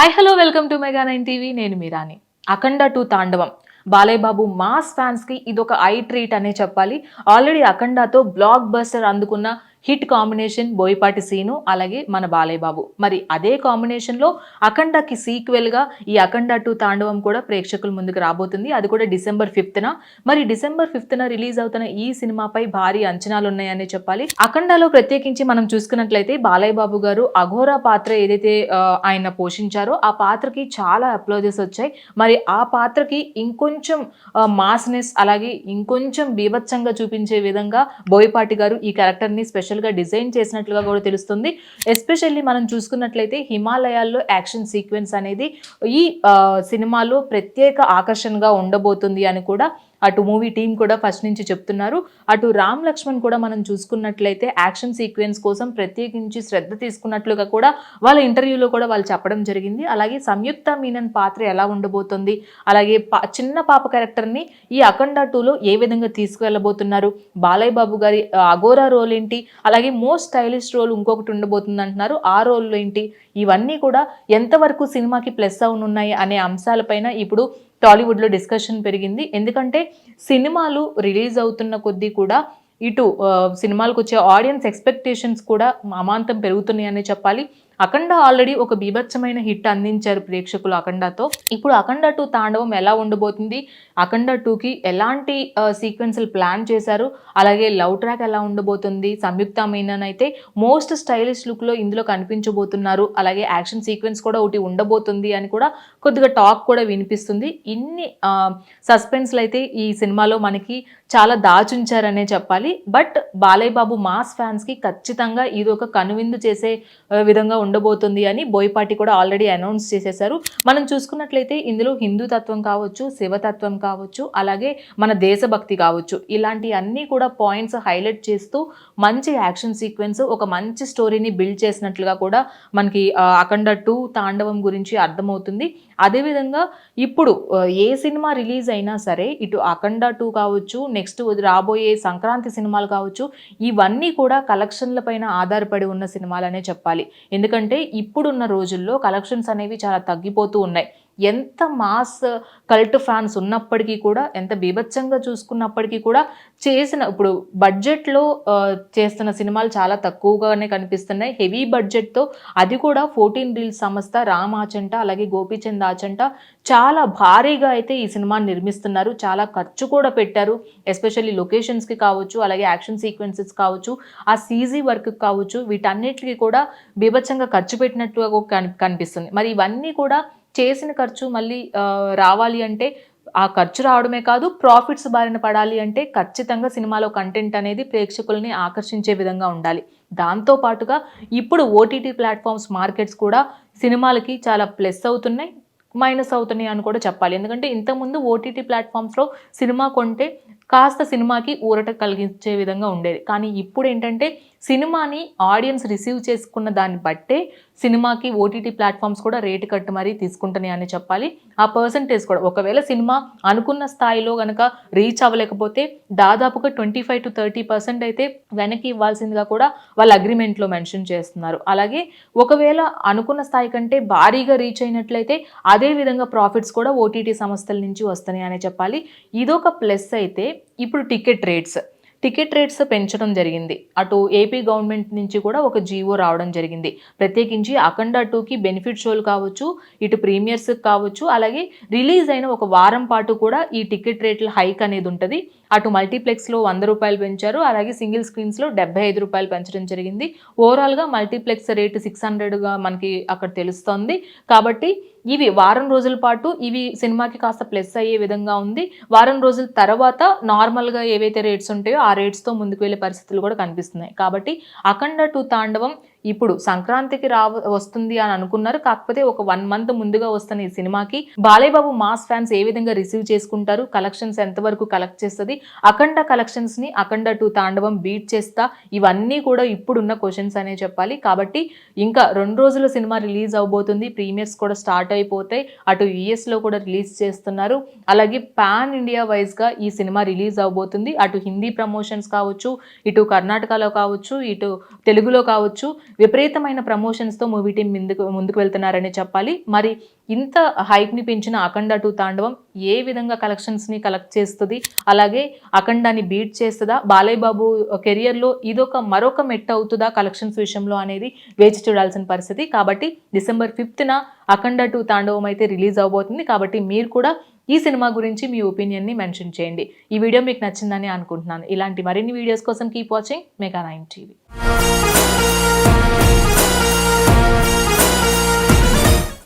Hi hello welcome to mega nine TV నేను మీరాని అఖండ to తాండవం. బాలయ్య బాబు మాస్ ఫ్యాన్స్కి ఇదొక ఐ ట్రీట్ అనే చెప్పాలి. ఆల్రెడీ అఖండతో బ్లాక్ బస్టర్ అందుకున్న హిట్ కాంబినేషన్ బోయపాటి సీను అలాగే మన బాలయ్య బాబు మరి అదే కాంబినేషన్లో అఖండకి సీక్వెల్గా ఈ అఖండ టు తాండవం కూడా ప్రేక్షకుల ముందుకు రాబోతుంది. అది కూడా డిసెంబర్ ఫిఫ్త్న. మరి డిసెంబర్ ఫిఫ్త్న రిలీజ్ అవుతున్న ఈ సినిమాపై భారీ అంచనాలు ఉన్నాయని చెప్పాలి. అఖండలో ప్రత్యేకించి మనం చూసుకున్నట్లయితే బాలయ్య బాబు గారు అఘోరా పాత్ర ఏదైతే ఆయన పోషించారో ఆ పాత్రకి చాలా అప్లోజెస్ వచ్చాయి. మరి ఆ పాత్రకి ఇంకొంచెం మాస్నెస్ అలాగే ఇంకొంచెం బీభత్సంగా చూపించే విధంగా బోయపాటి గారు ఈ క్యారెక్టర్ని స్పెషల్గా డిజైన్ చేసినట్లుగా కూడా తెలుస్తుంది. ఎస్పెషల్లీ మనం చూసుకున్నట్లయితే హిమాలయాల్లో యాక్షన్ సీక్వెన్స్ అనేది ఈ సినిమాలో ప్రత్యేక ఆకర్షణగా ఉండబోతుంది అని కూడా అటు మూవీ టీం కూడా ఫస్ట్ నుంచి చెప్తున్నారు. అటు రామ్ లక్ష్మణ్ కూడా మనం చూసుకున్నట్లయితే యాక్షన్ సీక్వెన్స్ కోసం ప్రత్యేకించి శ్రద్ధ తీసుకున్నట్లుగా కూడా వాళ్ళ ఇంటర్వ్యూలో కూడా వాళ్ళు చెప్పడం జరిగింది. అలాగే సంయుక్త మీనన్ పాత్ర ఎలా ఉండబోతుంది? అలాగే పా- చిన్న పాప క్యారెక్టర్ని ఈ అఖండ టూలో ఏ విధంగా తీసుకువెళ్ళబోతున్నారు? బాలయ్య బాబు గారి అఘోరా రోల్ ఏంటి? అలాగే మోస్ట్ స్టైలిష్ రోల్ ఇంకొకటి ఉండబోతుంది అంటున్నారు ఆ రోల్ ఏంటి? ఇవన్నీ కూడా ఎంతవరకు సినిమాకి ప్లస్ అవునున్నాయి అనే అంశాలపైన ఇప్పుడు టాలీవుడ్లో డిస్కషన్ పెరిగింది. ఎందుకంటే సినిమాలు రిలీజ్ అవుతున్న కొద్దీ కూడా ఇటు సినిమాలకు వచ్చే ఆడియన్స్ ఎక్స్పెక్టేషన్స్ కూడా అమాంతం పెరుగుతున్నాయనే చెప్పాలి. అఖండ ఆల్రెడీ ఒక బీభత్సమైన హిట్ అందించారు ప్రేక్షకులు అఖండతో. ఇప్పుడు అఖండ టూ తాండవం ఎలా ఉండబోతుంది? అఖండ టూకి ఎలాంటి సీక్వెన్స్లు ప్లాన్ చేశారు? అలాగే లవ్ ట్రాక్ ఎలా ఉండబోతుంది? సంయుక్త మీనన్ అయితే మోస్ట్ స్టైలిష్ లుక్లో ఇందులో కనిపించబోతున్నారు. అలాగే యాక్షన్ సీక్వెన్స్ కూడా ఒకటి ఉండబోతుంది అని కూడా కొద్దిగా టాక్ కూడా వినిపిస్తుంది. ఇన్ని సస్పెన్స్లు అయితే ఈ సినిమాలో మనకి చాలా దాచుంచారనే చెప్పాలి. బట్ బాలయ్య బాబు మాస్ ఫ్యాన్స్కి ఖచ్చితంగా ఇది ఒక కనువిందు చేసే విధంగా ఉండబోతుంది అని బోయపాటి కూడా ఆల్రెడీ అనౌన్స్ చేసేశారు మనం చూసుకున్నట్లయితే ఇందులో హిందూ తత్వం కావచ్చు శివతత్వం కావచ్చు అలాగే మన దేశభక్తి కావచ్చు. ఇలాంటి అన్నీ కూడా పాయింట్స్ హైలైట్ చేస్తూ మంచి యాక్షన్ సీక్వెన్స్ ఒక మంచి స్టోరీని బిల్డ్ చేసినట్లుగా కూడా మనకి అఖండ టూ తాండవం గురించి అర్థమవుతుంది. అదేవిధంగా ఇప్పుడు ఏ సినిమా రిలీజ్ అయినా సరే ఇటు అఖండ టూ కావచ్చు నెక్స్ట్ రాబోయే సంక్రాంతి సినిమాలు కావచ్చు ఇవన్నీ కూడా కలెక్షన్ల పైన ఆధారపడి ఉన్న సినిమాలనే చెప్పాలి. ఎందుకంటే ఇప్పుడున్న రోజుల్లో కలెక్షన్స్ అనేవి చాలా తగ్గిపోతూ ఉన్నాయి. ఎంత మాస్ కల్ట్ ఫ్యాన్స్ ఉన్నప్పటికీ కూడా ఎంత బీభత్సంగా చూసుకున్నప్పటికీ కూడా చేసిన ఇప్పుడు బడ్జెట్లో చేస్తున్న సినిమాలు చాలా తక్కువగానే కనిపిస్తున్నాయి. హెవీ బడ్జెట్తో అది కూడా ఫోర్టీన్ రీల్స్ సంస్థ రామ్ ఆచంట అలాగే గోపీచంద్ ఆచంట చాలా భారీగా అయితే ఈ సినిమాని నిర్మిస్తున్నారు. చాలా ఖర్చు కూడా పెట్టారు. ఎస్పెషల్లీ లొకేషన్స్కి కావచ్చు అలాగే యాక్షన్ సీక్వెన్సెస్ కావచ్చు ఆ సీజీ వర్క్ కావచ్చు వీటన్నిటికీ కూడా బీభత్సంగా ఖర్చు పెట్టినట్టుగా కనిపిస్తుంది. మరి ఇవన్నీ కూడా చేసిన ఖర్చు మళ్ళీ రావాలి అంటే ఆ ఖర్చు రావడమే కాదు ప్రాఫిట్స్ బారిన పడాలి అంటే ఖచ్చితంగా సినిమాలో కంటెంట్ అనేది ప్రేక్షకుల్ని ఆకర్షించే విధంగా ఉండాలి. దాంతో పాటుగా ఇప్పుడు ఓటీటీ ప్లాట్ఫామ్స్ మార్కెట్స్ కూడా సినిమాలకి చాలా ప్లస్ అవుతున్నాయి మైనస్ అవుతున్నాయి అని కూడా చెప్పాలి. ఎందుకంటే ఇంతకుముందు ఓటీటీ ప్లాట్ఫామ్స్లో సినిమా కొంటే కాస్త సినిమాకి ఊరట కలిగించే విధంగా ఉండేది. కానీ ఇప్పుడు ఏంటంటే సినిమాని ఆడియన్స్ రిసీవ్ చేసుకున్న దాన్ని బట్టే సినిమాకి ఓటీటీ ప్లాట్ఫామ్స్ కూడా రేటు కట్టి మరీ తీసుకుంటున్నాయి అని చెప్పాలి. ఆ పర్సంటేజ్ కూడా ఒకవేళ సినిమా అనుకున్న స్థాయిలో కనుక రీచ్ అవ్వలేకపోతే దాదాపుగా twenty five to thirty percent అయితే వెనక్కి ఇవ్వాల్సిందిగా కూడా వాళ్ళ అగ్రిమెంట్లో మెన్షన్ చేస్తున్నారు. అలాగే ఒకవేళ అనుకున్న స్థాయి కంటే భారీగా రీచ్ అయినట్లయితే అదే విధంగా ప్రాఫిట్స్ కూడా ఓటీటీ సంస్థల నుంచి వస్తున్నాయి అని చెప్పాలి. ఇదొక ప్లస్ అయితే ఇప్పుడు టికెట్ రేట్స్. టికెట్ రేట్స్ పెంచడం జరిగింది. అటు ఏపీ గవర్నమెంట్ నుంచి కూడా ఒక జీవో రావడం జరిగింది. ప్రత్యేకించి అఖండ టూకి బెనిఫిట్ షోలు కావచ్చు ఇటు ప్రీమియర్స్ కావచ్చు అలాగే రిలీజ్ అయిన ఒక వారం పాటు కూడా ఈ టికెట్ రేట్ల హైక్ అనేది ఉంటుంది. అటు మల్టీప్లెక్స్లో వంద రూపాయలు పెంచారు. అలాగే సింగిల్ స్క్రీన్స్లో డెబ్బై ఐదు రూపాయలు పెంచడం జరిగింది. ఓవరాల్గా మల్టీప్లెక్స్ రేటు సిక్స్ హండ్రెడ్గా మనకి అక్కడ తెలుస్తోంది. కాబట్టి ఇవి వారం రోజుల పాటు ఇవి సినిమాకి కాస్త ప్లస్ అయ్యే విధంగా ఉంది. వారం రోజుల తర్వాత నార్మల్గా ఏవైతే రేట్స్ ఉంటాయో ఆ రేట్స్తో ముందుకు వెళ్ళే పరిస్థితులు కూడా కనిపిస్తున్నాయి. కాబట్టి అఖండ టు తాండవం ఇప్పుడు సంక్రాంతికి రావ వస్తుంది అని అనుకున్నారు. కాకపోతే ఒక వన్ మంత్ ముందుగా వస్తున్న ఈ సినిమాకి బాలేబాబు మాస్ ఫ్యాన్స్ ఏ విధంగా రిసీవ్ చేసుకుంటారు? కలెక్షన్స్ ఎంతవరకు కలెక్ట్ చేస్తుంది? అఖండ కలెక్షన్స్ని అఖండ టూ తాండవం బీట్ చేస్తా. ఇవన్నీ కూడా ఇప్పుడున్న క్వశ్చన్స్ అనే చెప్పాలి. కాబట్టి ఇంకా రెండు రోజుల సినిమా రిలీజ్ అవబోతుంది. ప్రీమియర్స్ కూడా స్టార్ట్ అయిపోతాయి. అటు యుఎస్లో కూడా రిలీజ్ చేస్తున్నారు. అలాగే పాన్ ఇండియా వైజ్గా ఈ సినిమా రిలీజ్ అవబోతుంది. అటు హిందీ ప్రమోషన్స్ కావచ్చు ఇటు కర్ణాటకలో కావచ్చు ఇటు తెలుగులో కావచ్చు. విపరీతమైన ప్రమోషన్స్తో మూవీ టీం ముందుకు ముందుకు వెళ్తున్నారని చెప్పాలి. మరి ఇంత హైప్ని పెంచిన అఖండ టూ తాండవం ఏ విధంగా కలెక్షన్స్ని కలెక్ట్ చేస్తుంది? అలాగే అఖండాన్ని బీట్ చేస్తుందా? బాలయ్య బాబు కెరియర్లో ఇదొక మరొక మెట్ అవుతుందా కలెక్షన్స్ విషయంలో అనేది వేచి చూడాల్సిన పరిస్థితి. కాబట్టి డిసెంబర్ ఫిఫ్త్న అఖండ టూ తాండవం అయితే రిలీజ్ అవబోతుంది. కాబట్టి మీరు కూడా ఈ సినిమా గురించి మీ ఒపీనియన్ని మెన్షన్ చేయండి. ఈ వీడియో మీకు నచ్చిందని అనుకుంటున్నాను. ఇలాంటి మరిన్ని వీడియోస్ కోసం keep watching mega nine TV